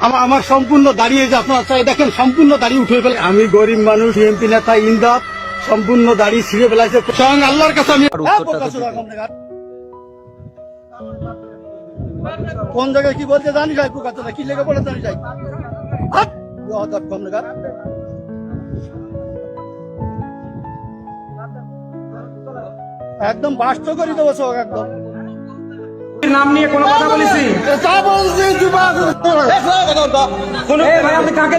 আমার আমার সম্পূর্ণ দাঁড়িয়ে যে আপনার চাই দেখেন সম্পূর্ণ দাঁড়িয়ে উঠে ফেলে। আমি গরিব মানুষ এমপি নেতা ইন্দাত সম্পূর্ণ দাঁড়িয়ে ছিঁড়ে ফেলাইছে। স্বয়ং আল্লাহর কাছে আমি হ্যাঁ। কোন জায়গায় কি বলতে জানি যাই পুকাতে কি লেগে বলে জানি যাই। নাগাদ। একদম বাস্ত করে দেবো একদম। নাম নিয়ে কোনো কথা বলেছি? আপনি কাকে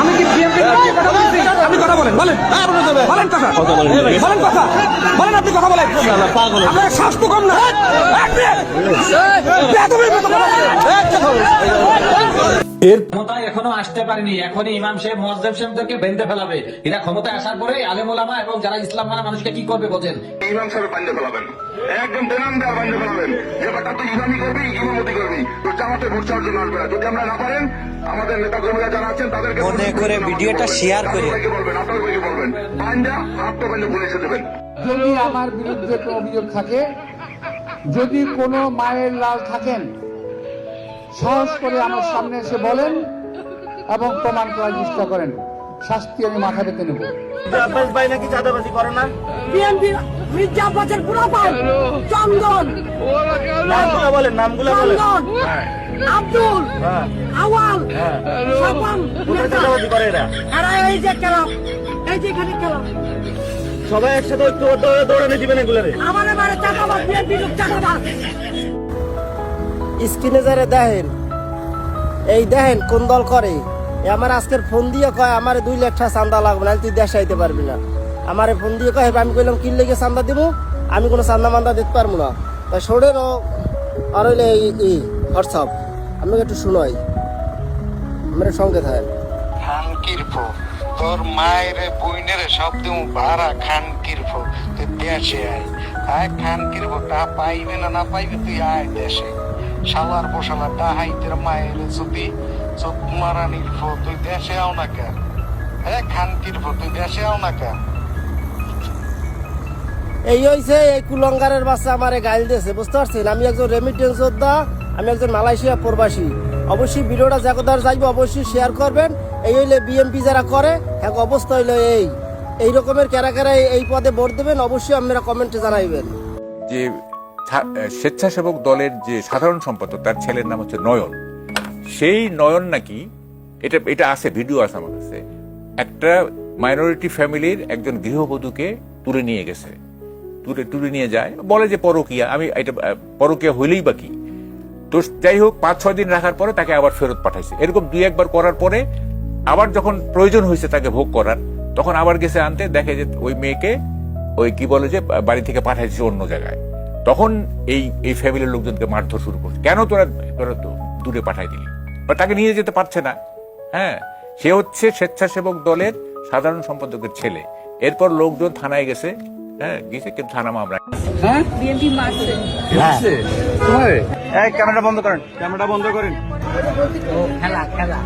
আমি কি আপনি কথা বলেন বলেন। বলেন কথা। বলেন কথা। বলেন আপনি কথা বলেন। আপনার স্বাস্থ্য কম না। ক্ষমতায় এখনও আসতে পারেনি। এখনই ইমাম সাহেব সাহেবদেরকে বেঁধে ফেলাবে। এরা ক্ষমতায় আসার পরে আলেম ওলামা এবং যারা ইসলাম মানা মানুষকে কি করবে বোঝেন ইমাম সাহেব ফেলাবেন। একদম বেনামদার ফেলাবেন। তুই ইমামি করবি ইমামতি করবি তো জামাতে ভোট চাওয়ার জন্য আসবে যদি আমরা না পারেন আমাদের নেতা কর্মীরা যারা আছেন তাদেরকে মনে করে ভিডিওটা শেয়ার করে। বলবেন আপনার বলবেন। পুলিশে দেবেন। যদি আমার বিরুদ্ধে কোনো অভিযোগ থাকে যদি কোনো মায়ের লাল থাকেন সাহস করে আমার সামনে এসে বলেন এবং প্রমাণ করার চেষ্টা করেন। শাস্তি আমি মাথা পেতে নেব। বিএনপি মির্জা আব্বাসের পুরো পাল চন্দন। নামগুলো বলেন নামগুলো বলেন। আব্দুল আওয়াল সাপাম এরা? এই যে ক্লাব এই যে এখানে সবাই একসাথে ঐক্যবদ্ধ হয়ে দৌড়ানি দিবেন এগুলোরে। আমার এবারে চাঁদাবাদ বিএনপি লোক চাঁদাবাদ স্ক্রিনে যারা দেখেন, এই দেখেন কোন দল করে? আমার আজকের ফোন দিয়ে কয়, আমার দুই লাখ টাকা চান্দা লাগবে না তুই দেশে আইতে পারবি না। আমার ফোন দিয়ে কয়, আমি কইলাম কি লেগে চান্দা দিব আমি কোনো চান্দা মান্দা দিতে পারব না। সরেন ও, আর হইলে এই হোয়াটসঅ্যাপ আমি একটু শুনাই। আমার সঙ্গে থাকেন। তোর মায়ের বইনের সব দিমু ভাড়া খান কিরফো, তুই দেশে আয়। আয় খান কিরফো তা পাইবে না না পাইবে, তুই আয় দেশে। শালার বসালা তা হাই তোর মায়ের যদি চোখ মারা নির্ফো তুই দেশে আও না কেন? হ্যাঁ খান কিরফো তুই দেশে আও না কেন? এই হইছে এই কুলঙ্গারের বাচ্চা আমারে গাইল দিয়েছে বুঝতে পারছেন? আমি একজন রেমিটেন্স যোদ্ধা আমি একজন মালয়েশিয়া প্রবাসী। অবশ্যই ভিডিওটা জাগদার যাইব অবশ্যই শেয়ার করবেন। এই হইলে বিএমপি যারা করে এক অবস্থা হইল এই। এই রকমের ক্যারা ক্যারা এই পদে ভোট দেবেন অবশ্যই আপনারা কমেন্টে জানাইবেন। যে স্বেচ্ছাসেবক দলের যে সাধারণ সম্পাদক, তার ছেলের নাম হচ্ছে নয়ন। সেই নয়ন নাকি, এটা এটা আছে, ভিডিও আছে আমার কাছে, একটা মাইনরিটি ফ্যামিলির একজন গৃহবধূকে তুলে নিয়ে গেছে। তুলে তুলে নিয়ে যায়, বলে যে পরকিয়া, আমি এটা পরকিয়া হইলেই বা কি? তো যাই হোক, পাঁচ, ছয় দিন রাখার পরে তাকে আবার ফেরত পাঠাইছে। এরকম দুই, একবার করার পরে আবার যখন প্রয়োজন হয়েছে তাকে ভোগ করার, তখন আবার গেছে আনতে, দেখে যে ওই মেয়েকে ওই কি বলে যে, বাড়ি থেকে পাঠাইছে অন্য জায়গায়। তখন এই এই ফ্যামিলির লোকজনকে মারধর শুরু করছে। কেন তোরা তোরা তো দূরে পাঠাই দিলি? বা তাকে নিয়ে যেতে পারছে না। হ্যাঁ সে হচ্ছে স্বেচ্ছাসেবক দলের সাধারণ সম্পাদকের ছেলে। এরপর লোকজন থানায় গেছে। হ্যাঁ গেছে কিন্তু থানা মামলা এই ক্যামেরা বন্ধ করেন। ক্যামেরা বন্ধ করেন। খেলা খেলা।